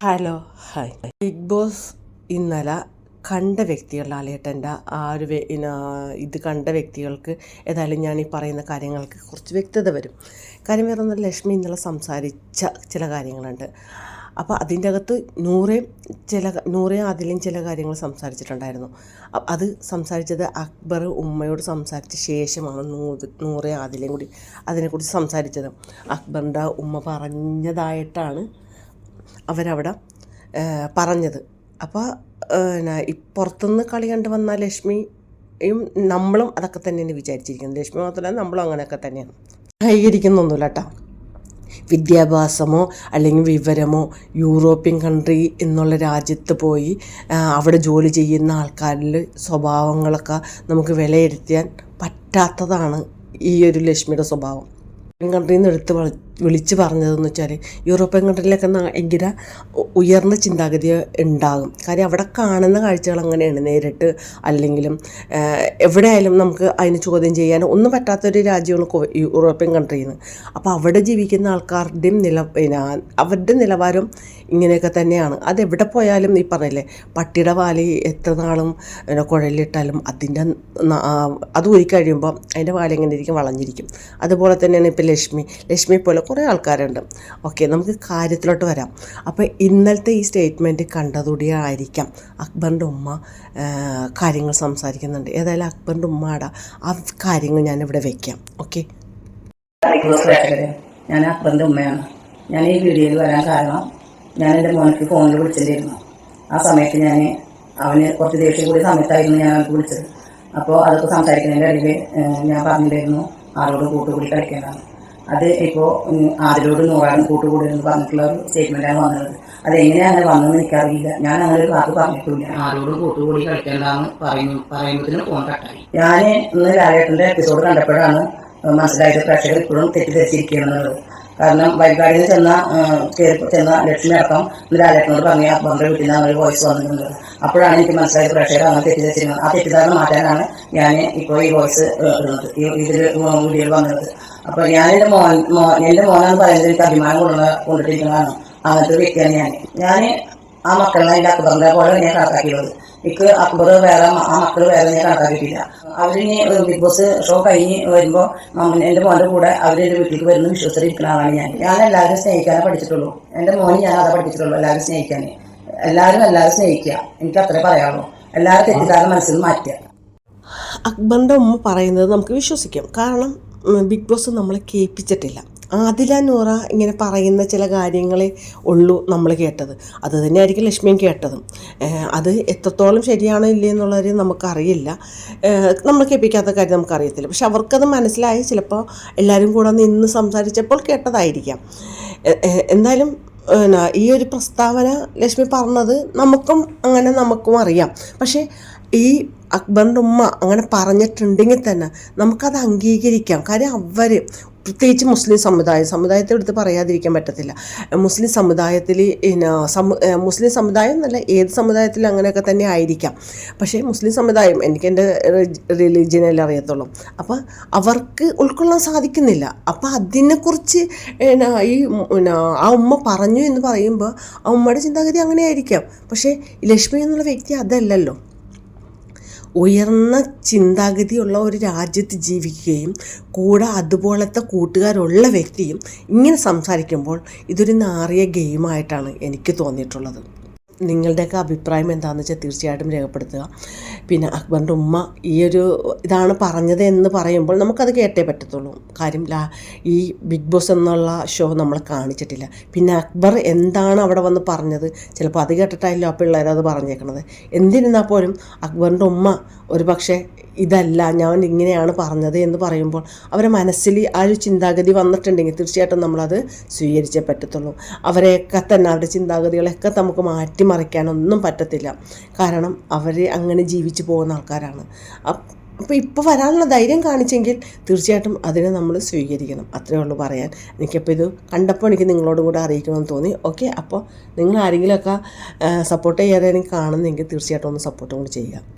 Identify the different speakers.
Speaker 1: Hello hi. Big boss ഇന്നലെ കണ്ട വ്യക്തികൾ ലാലേട്ടന്റെ ആ ഒരു ഇത് കണ്ട വ്യക്തികൾക്ക് ഏതായാലും ഞാൻ ഈ പറയുന്ന കാര്യങ്ങൾക്ക് കുറച്ച് വ്യക്തത വരും. കാര്യം വേറെ ഒന്നും ലക്ഷ്മി ഇന്നലെ സംസാരിച്ച ചില കാര്യങ്ങളുണ്ട്. അപ്പോൾ അതിന്റെ അകത്ത് നൂറേ ചില നൂറേയും അതിലും ചില കാര്യങ്ങൾ സംസാരിച്ചിട്ടുണ്ടായിരുന്നു. അത് സംസാരിച്ചത് അക്ബർ ഉമ്മയോട് സംസാരിച്ച ശേഷമാണ് നൂറ് നൂറേ അതിലേയും കൂടി അതിനെക്കുറിച്ച് സംസാരിച്ചത്. അക്ബറിന്റെ ഉമ്മ പറഞ്ഞതായിട്ടാണ് അവരവിടെ പറഞ്ഞത്. അപ്പോൾ പിന്നെ പുറത്തുനിന്ന് കളി കണ്ട് വന്ന ലക്ഷ്മിയും നമ്മളും അതൊക്കെ തന്നെയാണ് വിചാരിച്ചിരിക്കുന്നത് ലക്ഷ്മി മാത്രമല്ല നമ്മളും അങ്ങനെയൊക്കെ തന്നെയാണ്. ന്യായീകരിക്കുന്നൊന്നുമില്ല കേട്ടോ. വിദ്യാഭ്യാസമോ അല്ലെങ്കിൽ വിവരമോ യൂറോപ്യൻ കൺട്രി എന്നുള്ള രാജ്യത്ത് പോയി അവിടെ ജോലി ചെയ്യുന്ന ആൾക്കാരിൽ സ്വഭാവങ്ങളൊക്കെ നമുക്ക് വിലയിരുത്താൻ പറ്റാത്തതാണ് ഈ ഒരു ലക്ഷ്മിയുടെ സ്വഭാവം. കൺട്രിയിൽ നിന്ന് എടുത്ത് വിളിച്ച് പറഞ്ഞതെന്ന് വെച്ചാൽ യൂറോപ്യൻ കൺട്രിയിലൊക്കെ ഭയങ്കര ഉയർന്ന ചിന്താഗതി ഉണ്ടാകും. കാര്യം അവിടെ കാണുന്ന കാഴ്ചകൾ അങ്ങനെയാണ്. നേരിട്ട് അല്ലെങ്കിലും എവിടെയായാലും നമുക്ക് അതിന് ചോദ്യം ചെയ്യാൻ ഒന്നും പറ്റാത്തൊരു രാജ്യമാണ് യൂറോപ്യൻ കൺട്രിയിൽ നിന്ന് അപ്പോൾ അവിടെ ജീവിക്കുന്ന ആൾക്കാരുടെയും നില അവരുടെ നിലവാരം ഇങ്ങനെയൊക്കെ തന്നെയാണ്. അതെവിടെ പോയാലും നീ പറഞ്ഞില്ലേ പട്ടിയുടെ വാലി എത്ര നാളും കുഴലിട്ടാലും അതിന്റെ അത് ഊരി കഴിയുമ്പോൾ അതിന്റെ വാലി എങ്ങനെ ഇരിക്കും? വളഞ്ഞിരിക്കും. അതുപോലെ തന്നെയാണ് ഇപ്പോൾ ലക്ഷ്മി. ലക്ഷ്മി പോലെ കുറേ ആൾക്കാരുണ്ട്. ഓക്കെ നമുക്ക് കാര്യത്തിലോട്ട് വരാം. അപ്പോൾ ഇന്നലത്തെ ഈ സ്റ്റേറ്റ്മെന്റ് കണ്ടതുകൂടി ആയിരിക്കാം അക്ബറിന്റെ ഉമ്മ കാര്യങ്ങൾ സംസാരിക്കുന്നുണ്ട്. ഏതായാലും അക്ബറിന്റെ ഉമ്മയുടെ ആ കാര്യങ്ങൾ ഞാനിവിടെ വയ്ക്കാം ഓക്കെ?
Speaker 2: ഞാൻ അക്ബറിന്റെ ഉമ്മയാണ്. ഞാൻ ഈ വീഡിയോയിൽ വരാൻ കാരണം ഞാൻ എന്റെ മോനക്ക് ഫോണിൽ വിളിച്ചിട്ടുണ്ടായിരുന്നു. ആ സമയത്ത് ഞാൻ അവന് കുറച്ച് ദേഷ്യം കൂടിയ സമയത്തായിരുന്നു ഞാൻ അവർക്ക് വിളിച്ചത്. അപ്പോൾ അതൊക്കെ സംസാരിക്കുന്നതിന്റെ ഇടയിൽ ഞാൻ പറഞ്ഞിട്ടുണ്ടായിരുന്നു ആളോട് കൂട്ടുകൂടി കളിക്കേണ്ടതാണ്. അത് ഇപ്പോൾ ആരോട് നൂറാനും കൂട്ടുകൂടി എന്ന് പറഞ്ഞിട്ടുള്ള ഒരു സ്റ്റേറ്റ്മെന്റാണ് വന്നത്. അത് എങ്ങനെയാണ് അങ്ങനെ വന്നതെന്ന് എനിക്കറിയില്ല. ഞാൻ അങ്ങനെ ഒരു വാക്ക് പറഞ്ഞിട്ടില്ല. ആരോട് കൂട്ടുകൂടി കളിക്കേണ്ടെന്ന് പറയുന്നു പറയുന്നതിന് ഫോൺ കട്ടായി ഞാൻ ഇന്ന് ലാലേട്ടന്റെ എപ്പിസോഡ് കണ്ടപ്പോഴാണ് മനസ്സിലായത് പ്രേക്ഷകർ ഇപ്പോഴും തെറ്റിദ്ധരിച്ചിരിക്കുകയാണെന്നുള്ളത്. കാരണം വൈകാടിയിൽ ചെന്ന കയറി ചെന്ന ലക്ഷ്മി അടക്കം ഇന്ന് ലാലേട്ടനോട് പറഞ്ഞ അക്ബറിന്റെ വീട്ടിൽ നിന്ന് ഒരു വോയിസ് വന്നിട്ടുണ്ട്. അപ്പോഴാണ് എനിക്ക് മനസ്സിലായത് പ്രേക്ഷകർ അങ്ങനെ തെറ്റിദ്ധരിച്ചിരുന്നത് ആ തെറ്റിദ്ധാരണ മാറ്റാനാണ് ഞാൻ ഇപ്പോൾ ഈ വോയിസ് ഇടുന്നത്. ഈ ഇതിൽ വീഡിയോയിൽ വന്നത്. അപ്പോൾ ഞാൻ എന്റെ മോൻ മോ എന്റെ മോനെന്ന് പറയുന്നത് എനിക്ക് അഭിമാനം കൊണ്ടുള്ള കൊണ്ടിട്ടിരിക്കുന്നതാണ്. അങ്ങനത്തെ വ്യക്തിയാണ് ഞാൻ ഞാൻ ആ മക്കളെ എന്റെ അക്ബറിന്റെ പോലെ ഞാൻ കണക്കാക്കിയുള്ളത് എനിക്ക് അക്ബർ വേറെ ആ മക്കൾ വേറെ ഞാൻ കണക്കാക്കിയിട്ടില്ല അവരിനി ബിഗ് ബോസ് ഷോ കഴിഞ്ഞ് വരുമ്പോൾ എന്റെ മോന്റെ കൂടെ അവർ എന്റെ വീട്ടിലേക്ക് വരുന്ന വിശ്വസിച്ചിരിക്കുന്ന ആളാണ് ഞാൻ. ഞാൻ എല്ലാവരും സ്നേഹിക്കാനേ പഠിച്ചിട്ടുള്ളൂ. എന്റെ മോനെ ഞാൻ അതാ പഠിച്ചിട്ടുള്ളൂ എല്ലാവരും സ്നേഹിക്കാൻ എല്ലാവരും എല്ലാവരും സ്നേഹിക്കുക എനിക്ക് അത്രേ പറയാവുള്ളൂ എല്ലാവരും തെറ്റിദ്ധാരണ മനസ്സിൽ മാറ്റുക.
Speaker 1: അക്ബറിന്റെ ഉമ്മ പറയുന്നത് നമുക്ക് വിശ്വസിക്കാം. കാരണം ബിഗ് ബോസ് നമ്മളെ കേൾപ്പിച്ചിട്ടില്ല. ആദില നൂറ ഇങ്ങനെ പറയുന്ന ചില കാര്യങ്ങളെ ഉള്ളൂ നമ്മൾ കേട്ടത്. അത് തന്നെയായിരിക്കും ലക്ഷ്മിയും കേട്ടതും. അത് എത്രത്തോളം ശരിയാണോ ഇല്ലേ എന്നുള്ളത് നമുക്കറിയില്ല. നമ്മൾ കേൾപ്പിക്കാത്ത കാര്യം നമുക്കറിയത്തില്ല. പക്ഷെ അവർക്കത് മനസ്സിലായി. ചിലപ്പോൾ എല്ലാവരും കൂടെ നിന്ന് സംസാരിച്ചപ്പോൾ കേട്ടതായിരിക്കാം. എന്തായാലും പിന്നെ ഈ ഒരു പ്രസ്താവന ലക്ഷ്മി പറഞ്ഞത് നമുക്കും അങ്ങനെ നമുക്കും അറിയാം. പക്ഷേ ഈ അക്ബറിന്റെ ഉമ്മ അങ്ങനെ പറഞ്ഞിട്ടുണ്ടെങ്കിൽ തന്നെ നമുക്കത് അംഗീകരിക്കാം. കാര്യം അവർ പ്രത്യേകിച്ച് മുസ്ലിം സമുദായം സമുദായത്തെ എടുത്ത് പറയാതിരിക്കാൻ പറ്റത്തില്ല. മുസ്ലിം സമുദായത്തിൽ മുസ്ലിം സമുദായം എന്നല്ല ഏത് സമുദായത്തിലും അങ്ങനെയൊക്കെ തന്നെ ആയിരിക്കാം. പക്ഷേ മുസ്ലിം സമുദായം എനിക്ക് എന്റെ റിലീജിയനല്ലേ അറിയത്തുള്ളൂ. അപ്പോൾ അവർക്ക് ഉൾക്കൊള്ളാൻ സാധിക്കുന്നില്ല. അപ്പോൾ അതിനെക്കുറിച്ച് ഈ ആ ഉമ്മ പറഞ്ഞു എന്ന് പറയുമ്പോൾ ആ ഉമ്മയുടെ ചിന്താഗതി അങ്ങനെ ആയിരിക്കാം പക്ഷേ ലക്ഷ്മി എന്നുള്ള വ്യക്തി അതല്ലല്ലോ. ഉയർന്ന ചിന്താഗതിയുള്ള ഒരു രാജ്യത്ത് ജീവിക്കുകയും കൂടെ അതുപോലത്തെ കൂട്ടുകാരുള്ള വ്യക്തിയും ഇങ്ങനെ സംസാരിക്കുമ്പോൾ ഇതൊരു നാറിയ ഗെയിമായിട്ടാണ് എനിക്ക് തോന്നിയിട്ടുള്ളത്. നിങ്ങളുടെയൊക്കെ അഭിപ്രായം എന്താണെന്ന് വെച്ചാൽ തീർച്ചയായിട്ടും രേഖപ്പെടുത്തുക. പിന്നെ അക്ബറിന്റെ ഉമ്മ ഈ ഒരു ഇതാണ് പറഞ്ഞത് എന്ന് പറയുമ്പോൾ നമുക്കത് കേട്ടേ പറ്റത്തുള്ളൂ. കാര്യം ഈ ബിഗ് ബോസ് എന്നുള്ള ഷോ നമ്മൾ കാണിച്ചിട്ടില്ല. പിന്നെ അക്ബർ എന്താണ് അവിടെ വന്ന് പറഞ്ഞത്? ചിലപ്പോൾ അത് കേട്ടിട്ടായില്ലോ ആ പിള്ളേർ അത് പറഞ്ഞേക്കണത്. എന്തിരുന്നാൽ പോലും അക്ബറിന്റെ ഉമ്മ ഒരു പക്ഷേ ഇതല്ല ഞാൻ ഇങ്ങനെയാണ് പറഞ്ഞത് എന്ന് പറയുമ്പോൾ അവരെ മനസ്സിൽ ആ ഒരു ചിന്താഗതി വന്നിട്ടുണ്ടെങ്കിൽ തീർച്ചയായിട്ടും നമ്മളത് സ്വീകരിച്ചേ പറ്റത്തുള്ളൂ. അവരെയൊക്കെ തന്നെ അവരുടെ ചിന്താഗതികളെയൊക്കെ നമുക്ക് മാറ്റിമറിക്കാനൊന്നും പറ്റത്തില്ല. കാരണം അവർ അങ്ങനെ ജീവിച്ചു പോകുന്ന ആൾക്കാരാണ്. അപ്പോൾ ഇപ്പോൾ വരാനുള്ള ധൈര്യം കാണിച്ചെങ്കിൽ തീർച്ചയായിട്ടും അതിനെ നമ്മൾ സ്വീകരിക്കണം. അത്രേ ഉള്ളൂ പറയാൻ. എനിക്കപ്പോൾ ഇത് കണ്ടപ്പോൾ എനിക്ക് നിങ്ങളോടും കൂടെ അറിയിക്കണമെന്ന് തോന്നി. ഓക്കെ അപ്പോൾ നിങ്ങൾ ആരെങ്കിലുമൊക്കെ സപ്പോർട്ട് ചെയ്യാതെ എനിക്ക് കാണുന്നെങ്കിൽ തീർച്ചയായിട്ടും ഒന്ന് സപ്പോർട്ടും കൂടി ചെയ്യുക.